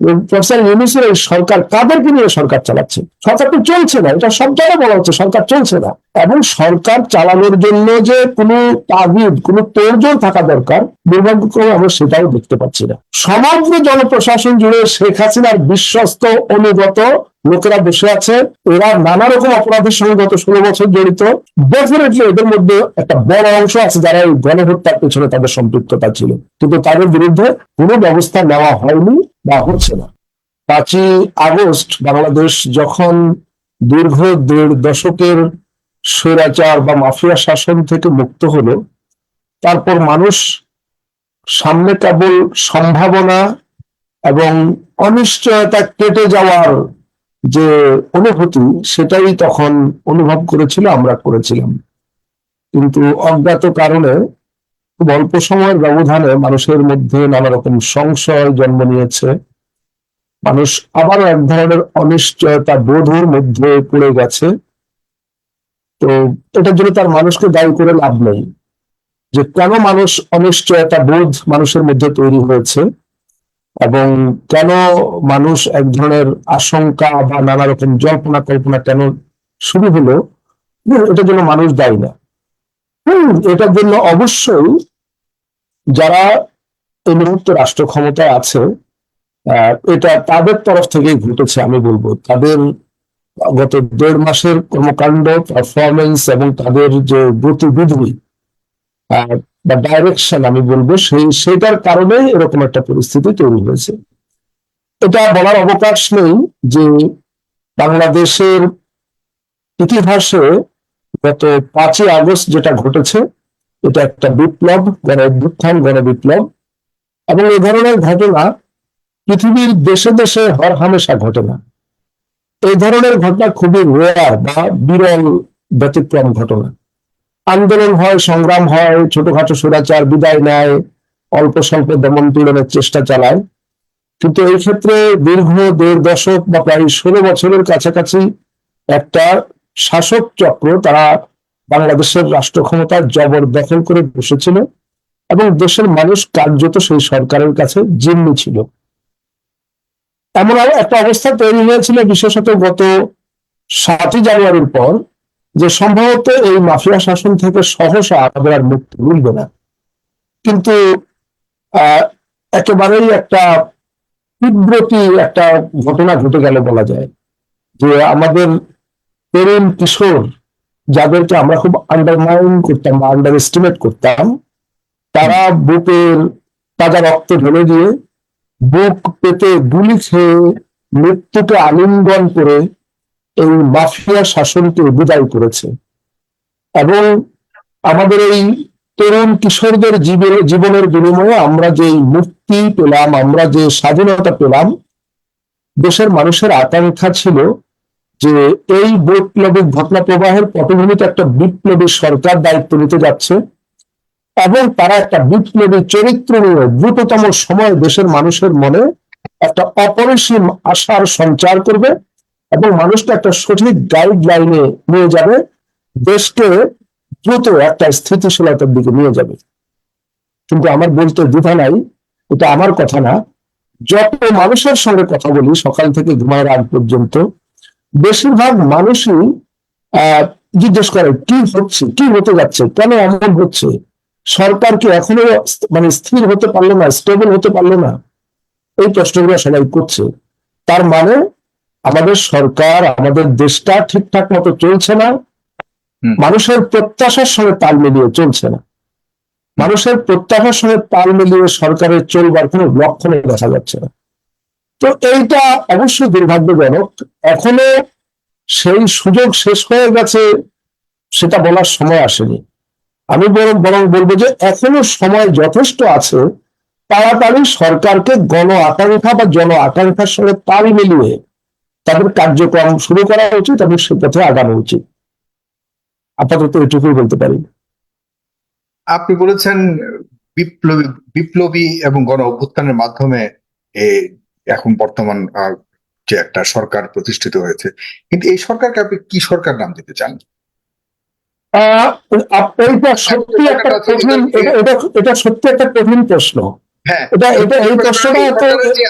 Professor ইউনুসের এই সরকার কাদেরকে নিয়ে সরকার চালাচ্ছে? সরকার তো চলছে না, এটা সব জায়গায় বলা হচ্ছে সরকার চলছে না। এবং সরকার চালানোর জন্য যে কোনো তাগিদ, কোনো তোড়জোড় থাকা দরকার, দুর্ভাগ্যক্রমে আমরা সেটাও দেখতে পাচ্ছি না। সমগ্র জনপ্রশাসন জুড়ে শেখ হাসিনার বিশ্বস্ত অনুগত লোকেরা বসে আছে। এরা নানা রকম অপরাধের সঙ্গে গত ষোলো বছর জড়িত। ডেফিনেটলি এদের মধ্যে একটা বড় অংশ আছে যারা এই গণহত্যার পেছনে তাদের সম্পৃক্ততা ছিল। কিন্তু তাদের বিরুদ্ধে কোনো ব্যবস্থা নেওয়া হয়নি। বা হচ্ছে না। পাঁচই আগস্ট বাংলাদেশ যখন দীর্ঘ দেড় দশকের স্বৈরাচার বা মাফিয়া শাসন থেকে মুক্ত হলো, তারপর মানুষ সামনে কেবল সম্ভাবনা এবং অনিশ্চয়তা কেটে যাওয়ার যে অনুভূতি, সেটাই তখন অনুভব করেছিল, আমরা করেছিলাম। কিন্তু অজ্ঞাত কারণে খুব অল্প সময়ের ব্যবধানে মানুষের মধ্যে নানা রকম সংশয় জন্ম নিয়েছে। মানুষ আবারও এক ধরনের অনিশ্চয়তা বোধের মধ্যে পড়ে গেছে। তো এটার জন্য তার মানুষকে দায়ী করে লাভ নেই। যে কেন মানুষ অনিশ্চয়তা বোধ মানুষের মধ্যে তৈরি হয়েছে এবং কেন মানুষ এক ধরনের আশঙ্কা বা নানা রকম জল্পনা কল্পনা কেন শুরু হলো, এটার জন্য মানুষ দায়ী না। এটার জন্য অবশ্যই যারা এই মুহূর্তে রাষ্ট্র ক্ষমতায় আছে এটা তাদের তরফ থেকেই ঘটেছে, আমি বলব। তাদের গত দেড় মাসের কর্মকাণ্ড পারফরমেন্স এবং তাদের যে গতিবিধি বা ডাইরেকশন আমি বলব, সেই সেটার কারণেই এরকম একটা পরিস্থিতি তৈরি হয়েছে। এটা বলার অবকাশ নেই যে বাংলাদেশের ইতিহাসে গত পাঁচই আগস্ট যেটা ঘটেছে এটা একটা বিপ্লব, গণ অভ্যুত্থান, গণ বিপ্লব। এবং এই ধরনের ঘটনা পৃথিবীর দেশে দেশে হর হামেশা ঘটে না। এই ধরনের ঘটনা খুবই রেয়ার বা বিরল ব্যতিক্রম ঘটনা। আন্দোলন হয়, সংগ্রাম হয়, ছোটখাটো সুরাচার, বিদায় নেয়, অল্প স্বল্প দমন পীড়নের চেষ্টা চালায়। কিন্তু এই ক্ষেত্রে দীর্ঘ দেড় দশক বা প্রায় ষোলো বছরের কাছাকাছি একটা শাসক চক্র তারা বাংলাদেশের রাষ্ট্র ক্ষমতার জবর দখল করে বসেছিল এবং দেশের মানুষ কার্যত সেই সরকারের কাছে জিম্মি ছিল। এমন একটা অবস্থা তৈরি হয়েছিল বিশেষত গত সাতই জানুয়ারির পর, যে সম্ভবত এই মাফিয়া শাসন থেকে সহসা আমাদের আর মুক্তি মিলবে না। কিন্তু আহ একেবারেই একটা তীব্রতি একটা ঘটনা ঘটে গেল বলা যায়, যে আমাদের তরুণ কিশোর যাদেরকে আমরা খুব আন্ডারমাইন করতাম বা আন্ডার এস্টিমেট করতাম, তারা বুকের তাজা রক্ত ঢেলে দিয়ে বুক পেতে গুলি খেয়ে মৃত্যুকে আলিঙ্গন করে এই মাফিয়া শাসনকে বিদায় করেছে। এবং আমাদের এই তরুণ কিশোরদের জীবনে- জীবনের বিনিময়ে আমরা যে মুক্তি পেলাম, আমরা যে স্বাধীনতা পেলাম, দেশের মানুষের আকাঙ্ক্ষা ছিল যে এই বৈপ্লবিক ঘটনা প্রবাহের পটভূমিতে একটা বিপ্লবী সরকার দায়িত্ব নিতে যাচ্ছে এবং তারা একটা বিপ্লবী চরিত্র নিয়ে দ্রুততম সময়ে দেশের মানুষের মনে একটা অপরিসীম আশার সঞ্চার করবে এবং মানুষকে একটা সঠিক গাইডলাইনে নিয়ে যাবে, দেশকে দ্রুত একটা স্থিতিশীলতার দিকে নিয়ে যাবে। কিন্তু আমার বলতে দ্বিধা নাই, এটা আমার কথা না। যত মানুষের সঙ্গে কথা বলি, সকাল থেকে ঘুমানোর আগ পর্যন্ত বেশিরভাগ মানুষই আহ জিজ্ঞেস করে কি হচ্ছে? কি হতে যাচ্ছে? কেন এমন হচ্ছে? সরকার কি এখনও মানে স্থির হতে পারল না স্টেবল হতে পারল না? এই প্রশ্নগুলো সবাই করছে। তার মানে আমাদের সরকার আমাদের দেশটা ঠিকঠাক মতো চলছে না। মানুষের প্রত্যাশার সঙ্গে তাল মিলিয়ে চলছে না। মানুষের প্রত্যাশার সঙ্গে তাল মিলিয়ে সরকারের চলবার কোনো লক্ষণে দেখা যাচ্ছে না। তো এইটা অবশ্যই দুর্ভাগ্যজনক। এখনও সেই সুযোগ শেষ হয়ে গেছে, সেটা বলার সময় আসেনি। আমি বরং বরং বলব যে এখনও সময় যথেষ্ট আছে, তাড়াতাড়ি সরকারকে গণ আকাঙ্ক্ষা বা জন আকাঙ্ক্ষার সঙ্গে তাল মিলিয়ে তাদের কার্যক্রম শুরু করা উচিত এবং সে পথে আগানো উচিত। আপাতত এটুকুই বলতে পারি। আপনি বলেছেন বিপ্লবী বিপ্লবী এবং গণ অভ্যুত্থানের মাধ্যমে এখন বর্তমান যে একটা সরকার প্রতিষ্ঠিত হয়েছে। কিন্তু এই সরকারকে আপনি কি সরকার নাম দিতে চান? আহ, সত্যি একটা কঠিন এটা- সত্যি একটা কঠিন প্রশ্ন। হ্যাঁ।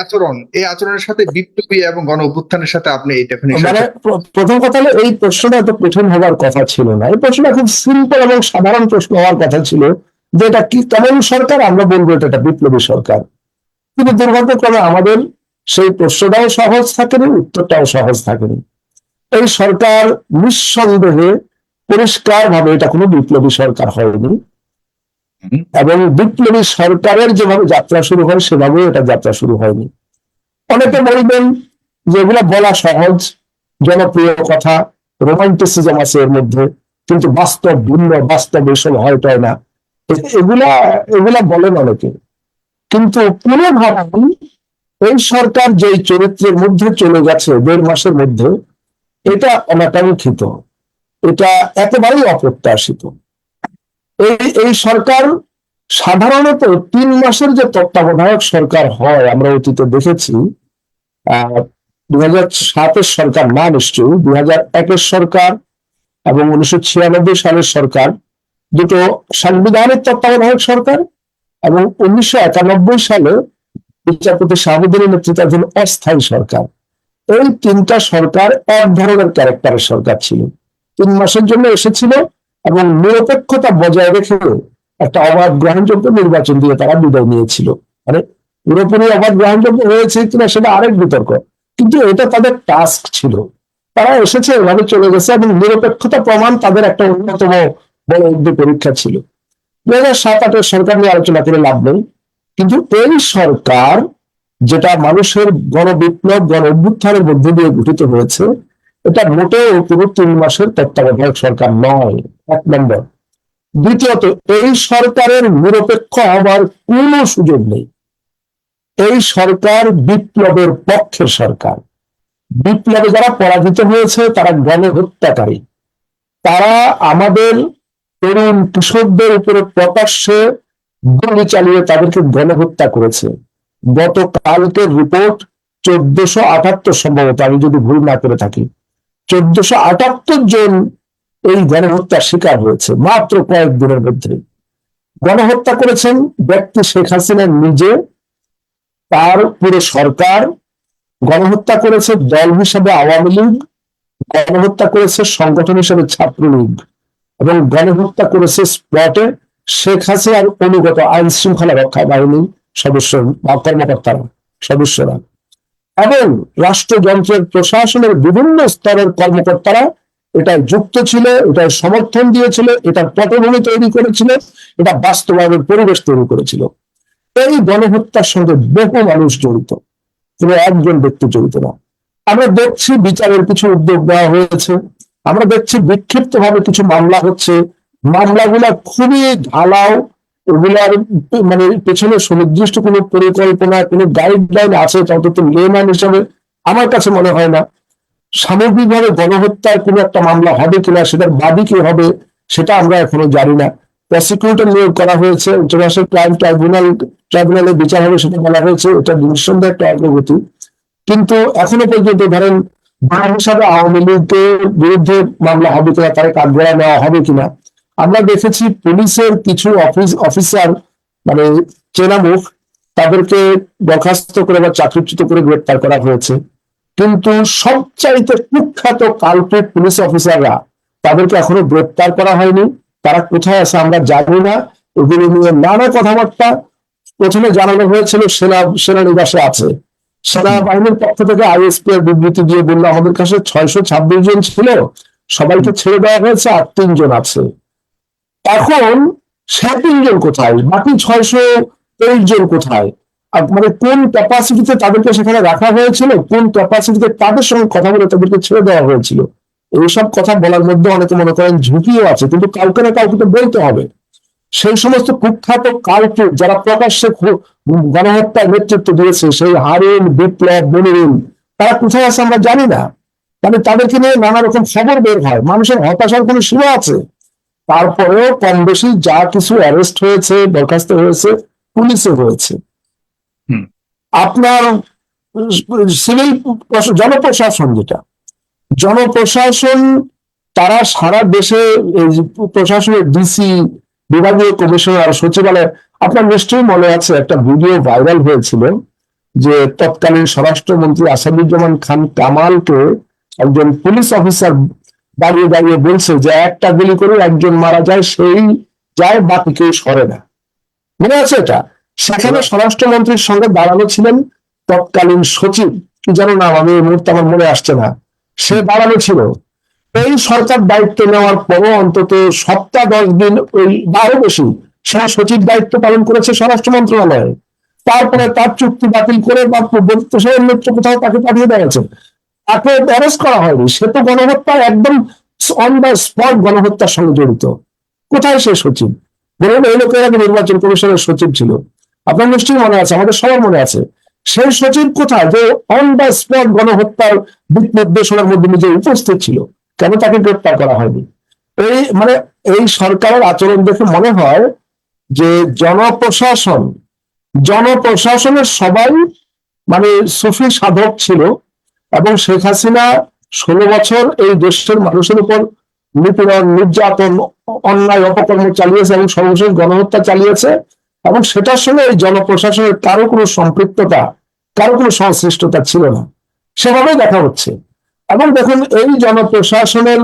আচরণ এই আচরণের সাথে বিপ্লবী এবং গণ অভ্যুত্থানের সাথে আপনি এই মানে প্রথম কথা হলো এই প্রশ্নটা এত কঠিন হওয়ার কথা ছিল না। এই প্রশ্নটা খুব সিম্পল এবং সাধারণ প্রশ্ন হওয়ার কথা ছিল যে এটা কি কেমন সরকার? আমরা বলব এটা বিপ্লবী সরকার। কিন্তু দুর্ভাগ্যক্রমে আমাদের সেই প্রশ্নটাও সহজ থাকেনি, উত্তরটাও সহজ থাকেনি। এই সরকার নিঃসন্দেহে পরিষ্কার ভাবে এটা কোনো বিপ্লবী সরকার হয়নি। এবং বিপ্লবী সরকারের যেভাবে যাত্রা শুরু হয় সেভাবে এটা যাত্রা শুরু হয়নি। অনেকে বলবেন যে এগুলো বলা সহজ, জনপ্রিয় কথা রোমান্টিসিজম আছে এর মধ্যে, কিন্তু বাস্তব ভিন্ন, বাস্তব এসব হয়টাই না। এগুলা এগুলা বলেন অনেকে। কিন্তু ভাবুন এই সরকার যেই চরিত্রের মধ্যে চলে গেছে দেড় মাসের মধ্যে, এটা অনাকাঙ্ক্ষিত। এটা একেবারেই অপ্রত্যাশিত। এই এই সরকার সাধারণত তিন মাসের যে তত্ত্বাবধায়ক সরকার হয়, আমরা অতীতে দেখেছি, আহ দুই সাতের সরকার না নিশ্চয়ই দুই হাজার একের সরকার এবং উনিশশো ছিয়ানব্বই সালের সরকার দুটো সাংবিধানিক তত্ত্বাবধায়ক সরকার এবং উনিশশো একানব্বই সালে বিচারপতি শাহাবুদ্দিনের নেতৃত্বাধীন অস্থায়ী সরকার। এই তিনটা সরকার এক ধরনের ক্যারেক্টারের সরকার ছিল। তিন মাসের জন্য এসেছিল এবং নিরপেক্ষতা বজায় রেখে একটা অবাধ গ্রহণযোগ্য নির্বাচন দিয়ে তারা বিদায় নিয়েছিল। মানে পুরোপুরি অবাধ গ্রহণযোগ্য হয়েছে কিনা সেটা আরেক বিতর্ক। কিন্তু এটা তাদের টাস্ক ছিল। তারা এসেছে, এভাবে চলে গেছে এবং নিরপেক্ষতা প্রমাণ তাদের একটা অন্যতম বড় পরীক্ষা ছিল। দু হাজার সাত আটের সরকার নিয়ে আলোচনা করে লাভ নেই। কিন্তু এই সরকার যেটা মানুষের গণবিপ্লব গণ অভ্যুত্থানের মধ্যে দিয়ে গঠিত হয়েছে, এটা মোটেও পুরো তিন মাসের তত্ত্বাবধায়ক সরকার নয়। এক নম্বর। দ্বিতীয়ত, এই সরকারের নিরপেক্ষ হবার কোনো সুযোগ নেই। এই সরকার বিপ্লবের পক্ষের সরকার। বিপ্লবে যারা পরাজিত হয়েছে, তারা গণহত্যাকারী। তারা আমাদের তরুণ কৃষকদের উপরে প্রকাশ্যে গুলি চালিয়ে তাদেরকে গণহত্যা করেছে। গতকালকের রিপোর্ট চোদ্দশো আটাত্তর সম্ভবত, আমি যদি ভুল না করে থাকি। চোদ্দশো আটাত্তর জন এই গণহত্যার শিকার হয়েছে, মাত্র কয়েক দিনের মধ্যে। গণহত্যা করেছেন ব্যক্তি শেখ হাসিনা নিজে, তার পুরো সরকার। গণহত্যা করেছে দল হিসেবে আওয়ামী লীগ, গণহত্যা করেছে সংগঠন হিসেবে ছাত্রলীগ। এবং গণহত্যা করেছে স্পটে শেখ হাসিনার অনুগত আইন শৃঙ্খলা রক্ষা বাহিনী সদস্য বা কর্মকর্তারা সদস্যরা এবং রাষ্ট্রযন্ত্রের প্রশাসনের বিভিন্ন স্তরের কর্মকর্তারা এটা যুক্ত ছিল এটা সমর্থন দিয়েছিল এটা পটভূমি তৈরি করেছিল, এটা বাস্তবায়নের পরিবেশ তৈরি করেছিল। এই গণহত্যার সঙ্গে বহু মানুষ জড়িত, কোনো একজন ব্যক্তি জড়িত না। আমরা দেখছি বিচারের কিছু উদ্যোগ দেওয়া হয়েছে, আমরা দেখছি বিক্ষিপ্ত ভাবে কিছু মামলা হচ্ছে মামলাগুলা খুবই ঢালাও ওগুলার মানে পেছনে সুনির্দিষ্ট কোনো পরিকল্পনা, কোনো গাইডলাইন আছে অন্তত লেমান হিসাবে? আমার কাছে মনে হয় না। সামগ্রিকভাবে গণহত্যার কোনো একটা মামলা হবে কিনা, সেটার বাদী কি হবে, সেটা আমরা এখনও জানি না। প্রসিকিউটর নিয়োগ করা হয়েছে ইন্টারন্যাশনাল ক্রাইম ট্রাইব্যুনাল ট্রাইব্যুনালে বিচার হবে সেটা বলা হয়েছে, এটা নিঃসন্দেহে একটা অগ্রগতি। কিন্তু এখনও পর্যন্ত ধরেন হিসাবে আওয়ামী লীগের বিরুদ্ধে মামলা হবে কিনা তার কাঠগড়া নেওয়া হবে কিনা আমরা দেখেছি পুলিশের কিছু অফিস, অফিসার মানে চেনা মুখ, তাদেরকে বরখাস্ত করে বা চাকরিচ্যুত করে গ্রেপ্তার করা হয়েছে। কিন্তু সবচাইতে কুখ্যাত কালপ্রিট পুলিশ অফিসাররা তাদেরকে এখনও গ্রেপ্তার করা হয়নি। তারা কোথায় আছে আমরা জানি না। এগুলো নিয়ে নানা কথাবার্তা প্রথমে জানানো হয়েছিল, সেনা, সেনানিবাসে আছে। সেনাবাহিনীর পক্ষ থেকে আইএসপি এর বিবৃতি দিয়ে বলল, আমাদের কাছে ছয়শো ছাব্বিশ জন ছিল, সবাইকে ছেড়ে দেওয়া হয়েছে আর তিনজন আছে। এখন সে তিনজন কোথায়? বাকি ছয়শো তেইশ জন কোথায়? মানে কোন ক্যাপাসিটিতে তাদেরকে সেখানে রাখা হয়েছিল? কোন ক্যাপাসিটিতে তাদের সঙ্গে কথা বলে তাদেরকে ছেড়ে দেওয়া হয়েছিল? এইসব কথা বলার মধ্যে অনেকে মনে করেন ঝুঁকিও আছে, কিন্তু কাউকে না কাউকে তো বলতে হবে। সেই সমস্ত কুখ্যাত কালকে যারা প্রকাশ্যে গণহত্যার নেতৃত্ব দিয়েছে, সেই হারুন, বিপ্লব, মনিরুল, তারা কোথায় আছে আমরা জানি না। মানে তাদেরকে নিয়ে নানা রকম খবর বের হয়। মানুষের হতাশার কোনো সীমা আছে? তারপরেও কম বেশি যা কিছু অ্যারেস্ট হয়েছে বরখাস্ত হয়েছে পুলিশে হয়েছে। আপনার সিভিল জনপ্রশাসন যেটা জনপ্রশাসন তারা সারা দেশে প্রশাসনের ডিসি বিভাগীয় কমিশনার সচিবালয় আপনার নিশ্চয়ই মনে আছে একটা ভিডিও ভাইরাল হয়েছিল যে তৎকালীন স্বরাষ্ট্রমন্ত্রী আসাদুজ্জামান খান কামালকে একজন পুলিশ অফিসার দাঁড়িয়ে দাঁড়িয়ে বলছে যে একটা গুলি করে একজন মারা যায় সেই যায় বাকি কেউ সরে না। মনে আছে এটা? সেখানে স্বরাষ্ট্রমন্ত্রীর সঙ্গে দাঁড়ানো ছিলেন তৎকালীন সচিব। কি জানো না আমি এই মুহূর্তে আমার মনে আসছে না। সে দাঁড়ানো ছিল। এই সরকার দায়িত্ব নেওয়ার পরও অন্তত সপ্তাহ দশ দিন ওই বারো বেশি সে সচিব দায়িত্ব পালন করেছে স্বরাষ্ট্র মন্ত্রণালয়ে। তারপরে তার চুক্তি বাতিল করে বা অন্যত্র কোথাও তাকে পাঠিয়ে দেওয়া তাকে অ্যারেস্ট করা হয়নি। সে তো গণহত্যা একদম অন দ্য স্পট গণহত্যার সঙ্গে জড়িত। কোথায় সে সচিব? বলুন, এই লোকের আগে নির্বাচন কমিশনের সচিব ছিল। আপনার নিশ্চয়ই মনে আছে, আমাদের সবার মনে আছে। সেই সচিব কোথায়? যে অন দ্য স্পট গণহত্যার দিক নির্দেশনার মধ্যে নিজে উপস্থিত ছিল। কেন তাকে গ্রেপ্তার করা হয়নি? এই মানে এই সরকারের আচরণ দেখে মনে হয় যে জনপ্রশাসন, জনপ্রশাসনের সবাই মানে সুফি সাধক ছিল। এবং শেখ হাসিনা ষোলো বছর এই দেশের মানুষের উপর নিপীড়ন, নির্যাতন, অন্যায়, অপকর্ম চালিয়েছে এবং সর্বশেষ গণহত্যা চালিয়েছে এবং সেটার সঙ্গে এই জনপ্রশাসনের কারও কোনো সম্পৃক্ততা, কারও কোনো সংশ্লিষ্টতা ছিল না। সেভাবে দেখা হচ্ছে। এবং দেখুন, এই জনপ্রশাসনের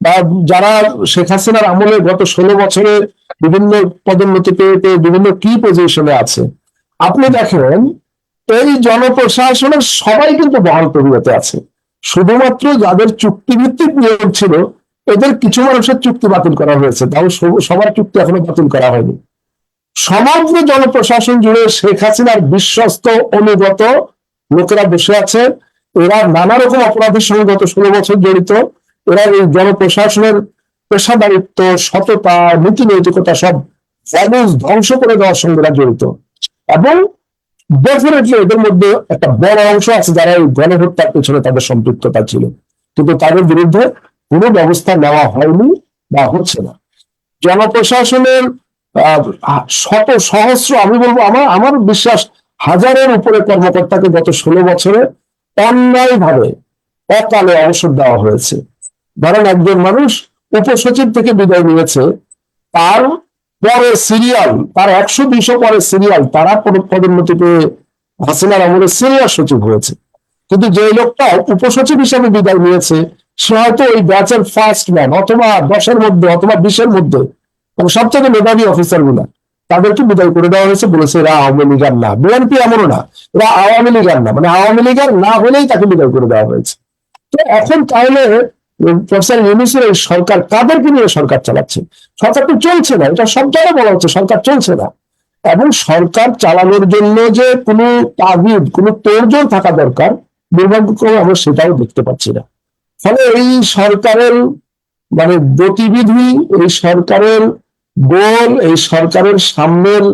বা যারা শেখ হাসিনার আমলে গত ষোলো বছরে বিভিন্ন পদোন্নতি পেয়ে পেয়ে বিভিন্ন কি পজিশনে আছে। আপনি দেখেন এই জনপ্রশাসনের সবাই কিন্তু বহাল তবিয়তে আছে। শুধুমাত্র যাদের চুক্তিভিত্তিক নিয়োগ ছিল, এদের কিছু মানুষের চুক্তি বাতিল করা হয়েছে। তাও সবার চুক্তি এখনও বাতিল করা হয়নি। সমগ্র জনপ্রশাসন জুড়ে শেখ হাসিনার বিশ্বস্ত অনুগত লোকেরা বসে আছে। এরা নানা রকম অপরাধের সঙ্গে গত ষোলো বছর জড়িত। এরা এই জনপ্রশাসনের পেশাদারিত্ব, সততা নীতি নৈতিকতা সব ধ্বংস করে দেওয়ার সঙ্গে জড়িত। এবং ডেফিনেটলি এদের মধ্যে একটা বড় অংশ আছে যারা এই গণহত্যার পেছনে তাদের সম্পৃক্ততা ছিল। কিন্তু তাদের বিরুদ্ধে কোনো ব্যবস্থা নেওয়া হয়নি বা হচ্ছে না। জনপ্রশাসনের শত সহস্র, আমি বলব আমার আমার বিশ্বাস হাজারের উপরে কর্মকর্তাকে গত ষোলো বছরে অন্যায়ভাবে অকালে অবসর দেওয়া হয়েছে। ধরেন একজন মানুষ উপসচিব থেকে বিদায় নিয়েছে, তার পরে সিরিয়াল তার একশো দুইশো পরে সিরিয়াল তারা পদ- পদোন্নতি পেয়ে হাসিনার আমলে সিনিয়র সচিব হয়েছে। কিন্তু যে লোকটা উপসচিব হিসেবে বিদায় নিয়েছে, সে হয়তো ওই ব্যাচের ফার্স্ট ম্যান অথবা দশের মধ্যে, অথবা বিশের মধ্যে, এবং সবচেয়ে মেধাবী অফিসারগুলা, তাদেরকে বিদায় করে দেওয়া হয়েছে, বলেছে এরা আওয়ামী লীগার না। বিএনপি এমনও না, এরা আওয়ামী লীগার না মানে আওয়ামী লীগার না হলেই তাকে বিদায় করে দেওয়া হয়েছে। তো এখন তাহলে প্রফেসর ইউনুসের এই সরকার কাদেরকে নিয়ে সরকার চালাচ্ছে? সরকার তো চলছে না, এটা সব জায়গায় বলা হচ্ছে, সরকার চলছে না। এবং সরকার চালানোর জন্য যে কোনো তাগিদ, কোনো তোড়জোড় থাকা দরকার, দুর্ভাগ্যক্রমে আমরা সেটাও দেখতে পাচ্ছি না। ফলে এই সরকারের মানে গতিবিধি, এই সরকারের গোল, এই সরকারের সামনের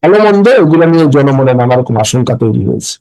ভালো মন্দ, এগুলো নিয়ে জনমনে নানা রকম আশঙ্কা তৈরি হয়েছে।